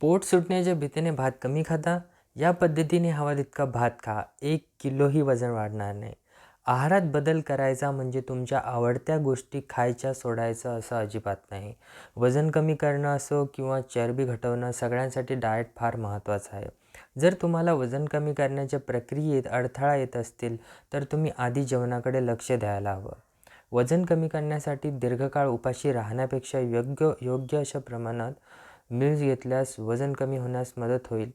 पोट सुटण्याच्या भीतीने भात कमी खाता या पद्धतीने हवा तितका भात खा. एक किलोही वजन वाढणार नाही. आहारात बदल करायचा म्हणजे तुमच्या आवडत्या गोष्टी खायच्या सोडायचं असं अजिबात नाही. वजन कमी करणं असो किंवा चरबी घटवणं सगळ्यांसाठी डाएट फार महत्त्वाचं आहे. जर तुम्हाला वजन कमी करण्याच्या प्रक्रियेत अडथळा येत असतील तर तुम्ही आधी जेवणाकडे लक्ष द्यायला हवं. वजन कमी करण्यासाठी दीर्घकाळ उपाशी राहण्यापेक्षा योग्य योग्य अशा प्रमाणात मिल्स घेतल्यास वजन कमी होण्यास मदत होईल.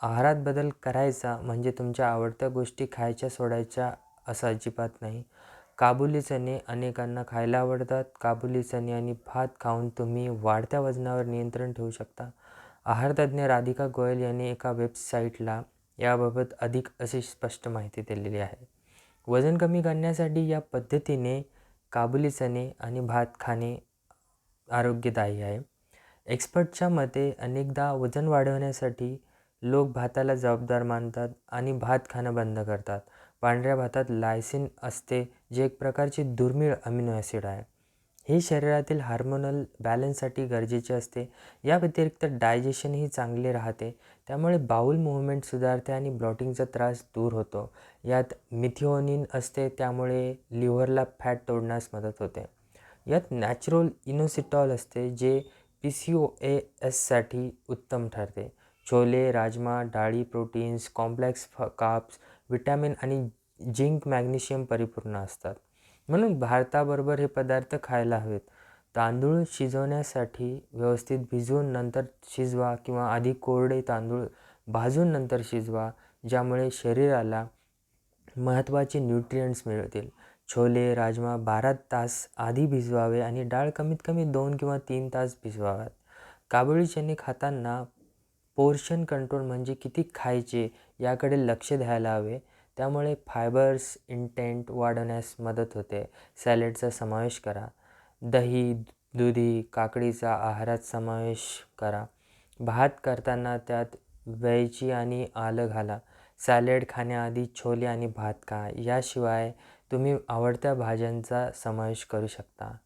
आहारात बदल करायचा म्हणजे तुमच्या आवडत्या गोष्टी खायच्या सोडायच्या असं अजिबात नाही. काबुली चणे अनेकांना खायला आवडतात. काबुली चणे आणि भात खाऊन तुम्ही वाढत्या वजनावर नियंत्रण ठेवू शकता. आहारतज्ज्ञ राधिका गोयल यांनी एका वेबसाईटला याबाबत अधिक अशी स्पष्ट माहिती दिलेली आहे. वजन कमी करण्यासाठी या पद्धतीने काबुली चणे आणि भात खाणे आरोग्यदायी आहे. एक्सपर्टच्या मते अनेकदा वजन वाढवण्यासाठी लोक भाताला जबाबदार मानतात आणि भात खाणं बंद करतात. पांढऱ्या भातात लायसिन असते जे एक प्रकारची दुर्मिळ अमिनो ॲसिड आहे. हे शरीरातील हार्मोनल बॅलन्ससाठी गरजेचे असते. या व्यतिरिक्त डायजेशनही चांगले राहते. त्यामुळे बाऊल मुवमेंट सुधारते आणि ब्लॉटिंगचा त्रास दूर होतो. यात मिथिओनिन असते त्यामुळे लिव्हरला फॅट तोडण्यास मदत होते. यात नॅचरल इनोसिटॉल असते जे पी सी ओ ए एससाठी उत्तम ठरते. छोले राजमा डाळी प्रोटीन्स कॉम्प्लेक्स फ काप्स विटॅमिन आणि झिंक मॅग्नेशियम परिपूर्ण असतात. म्हणून भारताबरोबर हे पदार्थ खायला हवेत. तांदूळ शिजवण्यासाठी व्यवस्थित भिजवून नंतर शिजवा किंवा आधी कोरडे तांदूळ भाजून नंतर शिजवा ज्यामुळे शरीराला महत्त्वाचे न्यूट्रियंट्स मिळतील. छोले राजमा बारा तास आधी भिजवावे आणि डाळ कमीत कमी दोन किंवा तीन तास भिजवाव्यात. काबुली चणे खाताना पोर्शन कंट्रोल म्हणजे किती खायचे याकडे लक्ष द्यायला हवे. त्यामुळे फायबर्स इंटेंट वाढवण्यास मदत होते. सॅलेडचा समावेश करा. दही दुधी काकडीचा आहारात समावेश करा. भात करताना त्यात वेलची आणि आलं घाला. सॅलेड खाण्याआधी छोले आणि भात खा. याशिवाय तुम्ही आवडत्या भाज्यांचा समावेश करू शकता.